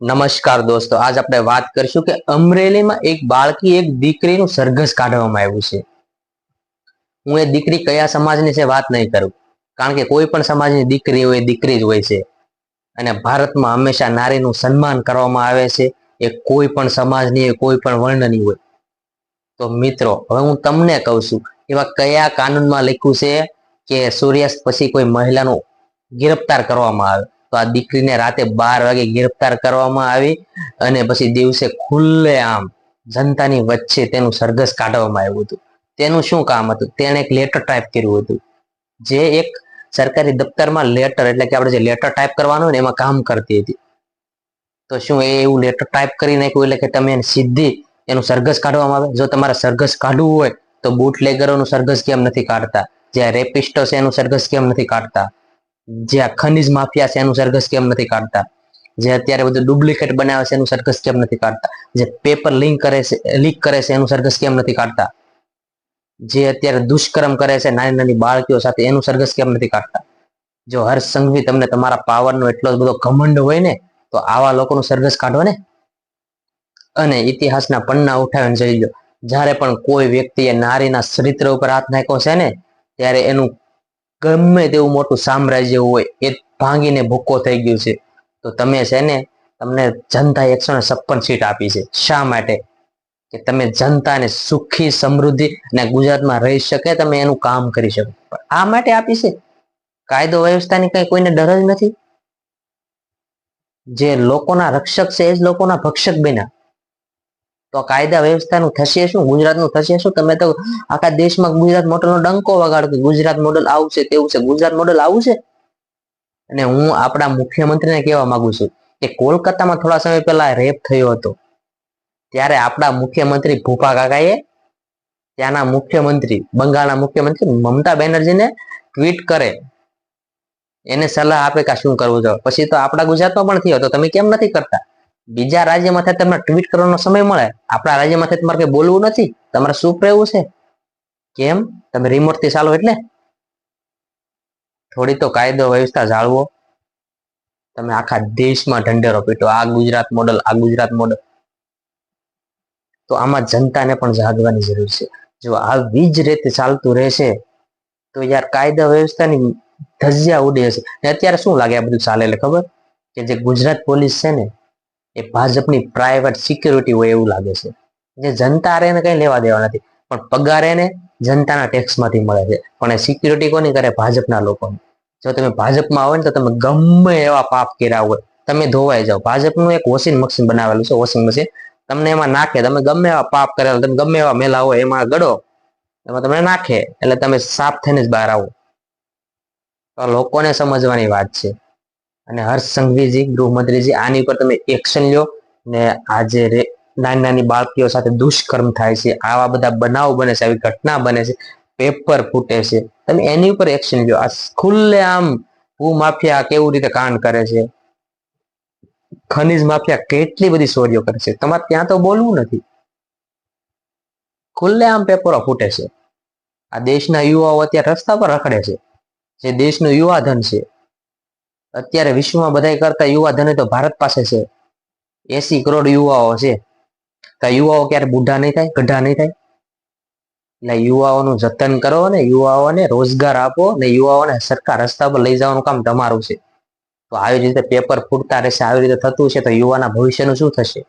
નમસ્કાર દોસ્તો, આજ આપણે વાત કરીશું કે અમરેલીમાં એક બાળકી એક દીકરીનું સરઘસ કાઢવામાં આવ્યું છે. હું એ દીકરી કયા સમાજની છે વાત નહીં કરું, કારણ કે કોઈ પણ સમાજની દીકરી હોય દીકરી જ હોય છે. અને ભારતમાં હંમેશા નારીનું સન્માન કરવામાં આવે છે, એ કોઈ પણ સમાજની હોય, કોઈ પણ વર્ણની હોય. તો મિત્રો, હવે હું તમને કહું છું, એવા કયા કાનૂનમાં લખ્યું છે કે સૂર્યાસ્ત પછી કોઈ મહિલાનું ગિરફ્તાર કરવામાં આવે? તો આ દીકરીને રાતે બાર વાગે ગિરફ્તાર કરવામાં આવી અને પછી દિવસે ખુલ્લે આમ જનતાની વચ્ચે તેનું સરઘસ કાઢવામાં આવ્યું હતું. તેનું શું કામ હતું? તેણે એક લેટર ટાઈપ કર્યું હતું. જે એક સરકારી દફતરમાં લેટર એટલે કે આપણે જે લેટર ટાઈપ કરવાનું હોય ને એમાં કામ કરતી હતી. તો શું એ એવું લેટર ટાઈપ કરી નાખ્યું એટલે કે તમે સીધી એનું સરઘસ કાઢવામાં આવે? જો તમારે સરઘસ કાઢવું હોય તો બુટલેગરોનું સરઘસ કેમ નથી કાઢતા? જે રેપિસ્ટો છે એનું સરઘસ કેમ નથી કાઢતા? જે ખનિજ માફિયા છે એનું સરઘસ કેમ નથી કાઢતા? જે અત્યારે બધું ડુપ્લિકેટ બનાવે છે એનું સરઘસ કેમ નથી કાઢતા? જે પેપર લિંક કરે છે, લીક કરે છે એનું સરઘસ કેમ નથી કાઢતા? જે અત્યારે દુષ્કર્મ કરે છે નાની નાની બાળકીઓ સાથે એનું સરઘસ કેમ નથી કાઢતા? જો હર્ષ સંઘવી તમને તમારા પાવરનો એટલો જ બધો ઘમંડ હોય ને, તો આવા લોકોનું સરઘસ કાઢો ને. અને ઇતિહાસના પન્ના ઉઠાવીને જોઈ લો. જ્યારે પણ કોઈ વ્યક્તિએ નારીના ચરિત્ર ઉપર હાથ નાખ્યો છે ને, ત્યારે એનું ગમે તેવું મોટું સામ્રાજ્ય હોય, એ ભાંગીને ભૂક્કો થઈ ગયું છે. તો તમે છે ને, તમને જનતા એકસો ને છપ્પન સીટ આપી છે. શા માટે? કે તમે જનતાને સુખી, સમૃદ્ધિ અને ગુજરાતમાં રહી શકે, તમે એનું કામ કરી શકો. આ માટે આપી છે? કાયદો વ્યવસ્થાની કઈ કોઈને ડર જ નથી? જે લોકોના રક્ષક છે, એ જ લોકોના ભક્ષક બન્યા. તો કાયદા વ્યવસ્થાનું થશે શું? ગુજરાતનું થશે શું? તમે તો આખા દેશમાં ગુજરાત મોડલનો ડંકો વગાડો કે ગુજરાત મોડલ આવશે તેવું છે. ગુજરાત મોડલ આવશે? અને હું આપણા મુખ્યમંત્રીને કહેવા માંગુ છું કે કોલકાતામાં થોડા સમય પહેલા રેપ થયો હતો. ત્યારે આપણા મુખ્યમંત્રી ભૂપા કાકાએ ત્યાંના મુખ્યમંત્રી, બંગાળના મુખ્યમંત્રી મમતા બેનર્જીને ટ્વીટ કરે. એને સલાહ આપે કે શું કરવું જોઈએ. પછી તો આપણા ગુજરાતમાં પણ થયો તો તમે કેમ નથી કરતા? બીજા રાજ્યમાંથી તમને ટ્વીટ કરવાનો સમય મળે. આપણા રાજ્યમાંથી તમારે બોલવું નથી. તમારે શું રહેવું છે? કેમ? તમે રિમોટથી ચાલો એટલે. થોડી તો કાયદો વ્યવસ્થા જાળવો. તમે આખા દેશમાં ઢંઢેરો પીટો. આ ગુજરાત મોડલ આ ગુજરાત મોડલ તો આમાં જનતાને પણ જાગવાની જરૂર છે. જો આવી જ રીતે ચાલતું રહેશે, તો યાર કાયદા વ્યવસ્થાની ધજિયા ઉડે ને અત્યારે શું લાગે આ બધું ચાલે એટલે ખબર? કે જે ગુજરાત પોલીસ છે ને એ ભાજપની પ્રાઇવેટ સિક્યુરિટી હોય એવું લાગે છે. જે જનતા એને કઈ લેવા દેવા નથી. પણ પગાર એને જનતાના ટેક્સમાંથી મળે છે. પણ એ સિક્યુરિટી કોની કરે? ભાજપના લોકોની. જો તમે ભાજપમાં આવો ને તો તમે ગમે એવા પાપ કર્યા હોય, તમે ધોવાઈ જાઓ. ભાજપનું એક વોશિંગ મશીન બનાવેલું છે વોશિંગ મશીન તમને એમાં નાખે. તમે ગમે એવા પાપ કરેલા તમે ગમે એવા મેલા હોય, એમાં ગડો એમાં તમને નાખે. એટલે તમે સાફ થઈને જ બહાર આવો. લોકોને સમજવાની વાત છે. અને હર્ષ સંઘવીજી, ગૃહમંત્રીજી, આની ઉપર તમે એક્શન લ્યો. ને આજે રે નાની નાની બાળકીઓ સાથે દુષ્કર્મ થાય છે. આવા બધા બનાવ બને છે, આવી ઘટના બને છે પેપર ફૂટે છે. તમે એની ઉપર એક્શન લ્યો. આ ખુલ્લે આમ ભૂ માફિયા કેવું રીતે કાંડ કરે છે? ખનિજ માફિયા કેટલી બધી ચોરીઓ કરે છે? તમારે ત્યાં તો બોલવું નથી. ખુલ્લે આમ પેપરો ફૂટે છે. આ દેશના યુવાઓ અત્યારે રસ્તા પર રખડે છે. જે દેશનું યુવા ધન છે અત્યારે વિશ્વમાં બધા કરતા યુવા ધને તો ભારત પાસે છે. એસી કરોડ યુવાઓ છે. તો યુવાઓ ક્યારે બુઢા નહીં થાય, ગઢા નહીં થાય? એટલે યુવાઓનું જતન કરો ને યુવાઓને રોજગાર આપો ને યુવાઓને સરખા રસ્તા પર લઈ જવાનું કામ તમારું છે. તો આવી રીતે પેપર ફૂટતા રહેશે, આવી રીતે થતું છે તો યુવાના ભવિષ્યનું શું થશે?